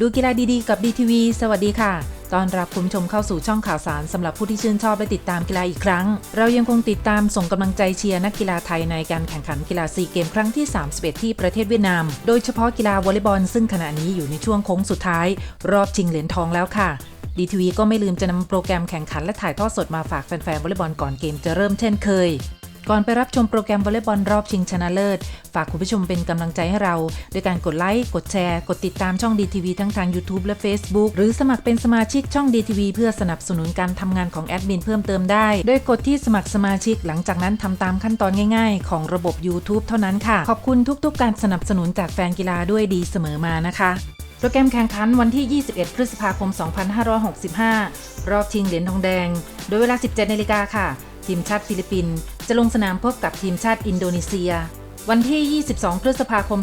ดูกีฬาดีๆ กับ DTV สวัสดีค่ะ ตอนรับคุณผู้ชมเข้าสู่ช่องข่าวสารสำหรับผู้ที่ชื่นชอบและติดตามกีฬาอีกครั้ง เรายังคงติดตามส่งกำลังใจเชียร์นักกีฬาไทยในการแข่งขันกีฬาซีเกมครั้งที่ 31 ที่ประเทศเวียดนาม โดยเฉพาะกีฬาวอลเลย์บอลซึ่งขณะนี้อยู่ในช่วงโค้งสุดท้าย รอบชิงเหรียญทองแล้วค่ะ DTV ก็ไม่ลืมจะนำโปรแกรมแข่งขันและถ่ายทอดสดมาฝากแฟนๆวอลเลย์บอลก่อนเกมจะเริ่มเช่นเคย ก่อนไปรับชมโปรแกรมวอลเลย์บอลรอบชิงชนะเลิศ ฝากคุณผู้ชมเป็นกำลังใจให้เรา ด้วยการกดไลค์ กดแชร์ กดติดตามช่อง DTV ทั้งทาง YouTube และ Facebook หรือสมัครเป็นสมาชิกช่อง DTV เพื่อสนับสนุนการทำงานของแอดมินเพิ่มเติมได้ โดยกดที่สมัครสมาชิกหลังจากนั้นทำตามขั้นตอนง่าย ๆ ของระบบ YouTube เท่านั้นค่ะ ขอบคุณทุกๆ การสนับสนุนจากแฟนกีฬาด้วยดีเสมอมานะคะโปรแกรมแข่งขันวันที่ 21 พฤษภาคม 2565 รอบชิงเหรียญทองแดง โดยเวลา 17นาฬิกาค่ะ ทีมชาติฟิลิปปินส์ จะลงสนามพบกับทีมชาติอินโดนีเซีย วันที่ 22 พฤษภาคม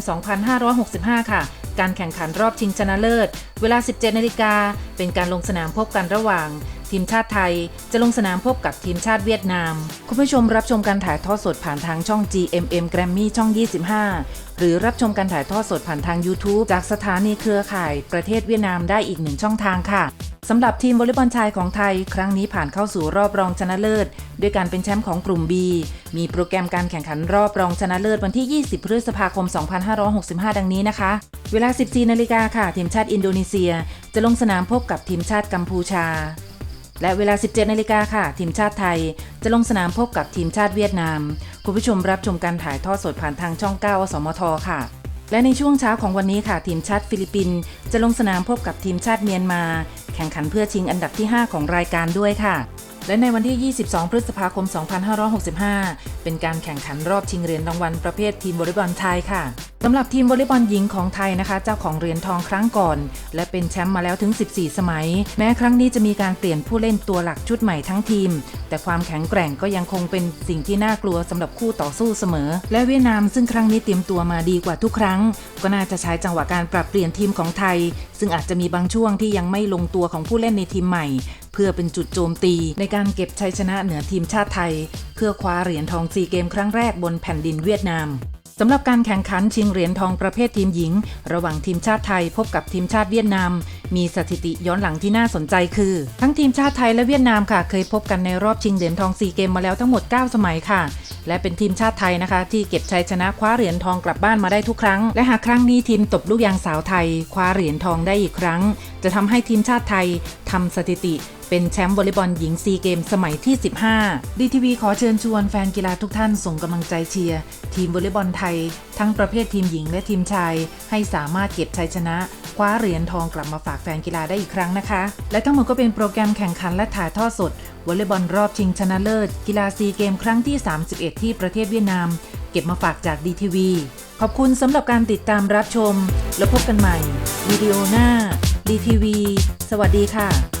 2565 ค่ะ การแข่งขันรอบชิงชนะเลิศ เวลา 17 นาฬิกา เป็นการลงสนามพบกันระหว่าง ทีมชาติไทย จะลงสนามพบกับทีมชาติเวียดนาม คุณผู้ชมรับชมการถ่ายทอดสดผ่านทางช่อง GMM Grammy ช่อง 25 หรือรับชมการถ่ายทอดสดผ่านทาง YouTube จากสถานีเครือข่าย ประเทศเวียดนามได้อีกหนึ่งช่องทางค่ะ สำหรับทีมวอลเลย์บอลชายของไทย ครั้งนี้ผ่านเข้าสู่รอบรองชนะเลิศ ด้วยการเป็นแชมป์ของกลุ่ม B มีโปรแกรมการแข่งขันรอบรองชนะเลิศวันที่ 20 พฤษภาคม 2565 ดังนี้นะคะ เวลา 14 นาฬิกาค่ะ ทีมชาติอินโดนีเซีย จะลงสนามพบกับทีมชาติกัมพูชา และเวลา 17 นาฬิกาค่ะ ทีมชาติไทย จะลงสนามพบกับทีมชาติเวียดนาม คุณผู้ชมรับชมการถ่ายทอดสดผ่านทางช่อง 9 อสมท ค่ะและในช่วงเช้าของวันนี้ค่ะ ทีมชาติฟิลิปปินส์จะลงสนามพบกับทีมชาติเมียนมา แข่งขันเพื่อชิงอันดับที่ 5 ของรายการด้วยค่ะ และในวันที่ 22 พฤษภาคม 2565 เป็นการแข่งขันรอบชิงเหรียญรางวัลประเภททีมวอลเลย์บอลชายค่ะสำหรับทีมวอลเลย์บอลหญิงของไทยนะคะ เจ้าของเหรียญทองครั้งก่อน และเป็นแชมป์มาแล้วถึง 14 สมัย แม้ครั้งนี้จะมีการเปลี่ยนผู้เล่นตัวหลักชุดใหม่ทั้งทีม แต่ความแข็งแกร่งก็ยังคงเป็นสิ่งที่น่ากลัวสำหรับคู่ต่อสู้เสมอ และเวียดนามซึ่งครั้งนี้เตรียมตัวมาดีกว่าทุกครั้ง ก็น่าจะใช้จังหวะการปรับเปลี่ยนทีมของไทย ซึ่งอาจจะมีบางช่วงที่ยังไม่ลงตัวของผู้เล่นในทีมใหม่ เพื่อเป็นจุดโจมตีในการเก็บชัยชนะเหนือทีมชาติไทย เพื่อคว้าเหรียญทองซีเกมครั้งแรกบนแผ่นดินเวียดนามสำหรับการแข่งขันชิงเหรียญทองประเภททีมหญิง ระหว่างทีมชาติไทยพบกับทีมชาติเวียดนาม มีสถิติย้อนหลังที่น่าสนใจคือ ทั้งทีมชาติไทยและเวียดนามค่ะ เคยพบกันในรอบชิงเหรียญทองซีเกมมาแล้วทั้งหมด 9 สมัยค่ะ และเป็นทีมชาติไทยนะคะ ที่เก็บชัยชนะคว้าเหรียญทองกลับบ้านมาได้ทุกครั้ง และหากครั้งนี้ทีมตบลูกยางสาวไทย คว้าเหรียญทองได้อีกครั้ง จะทำให้ทีมชาติไทยทำสถิติ เป็นแชมป์วอลเลย์บอลหญิงซีเกมสมัยที่ 15 DTV ขอเชิญชวนแฟนกีฬาทุกท่านส่งกำลังใจเชียร์ ทีมวอลเลย์บอลไทย ทั้งประเภททีมหญิงและทีมชาย ให้สามารถเก็บชัยชนะ คว้าเหรียญทองกลับมาฝากแฟนกีฬาได้อีกครั้งนะคะ และทั้งหมดก็เป็นโปรแกรมแข่งขันและถ่ายทอดสดวอลเลย์บอลรอบชิงชนะเลิศ กีฬาซีเกมครั้งที่ 31 ที่ประเทศเวียดนาม เก็บมาฝากจาก DTV ขอบคุณสำหรับการติดตามรับชม แล้วพบกันใหม่วิดีโอหน้า DTV สวัสดีค่ะ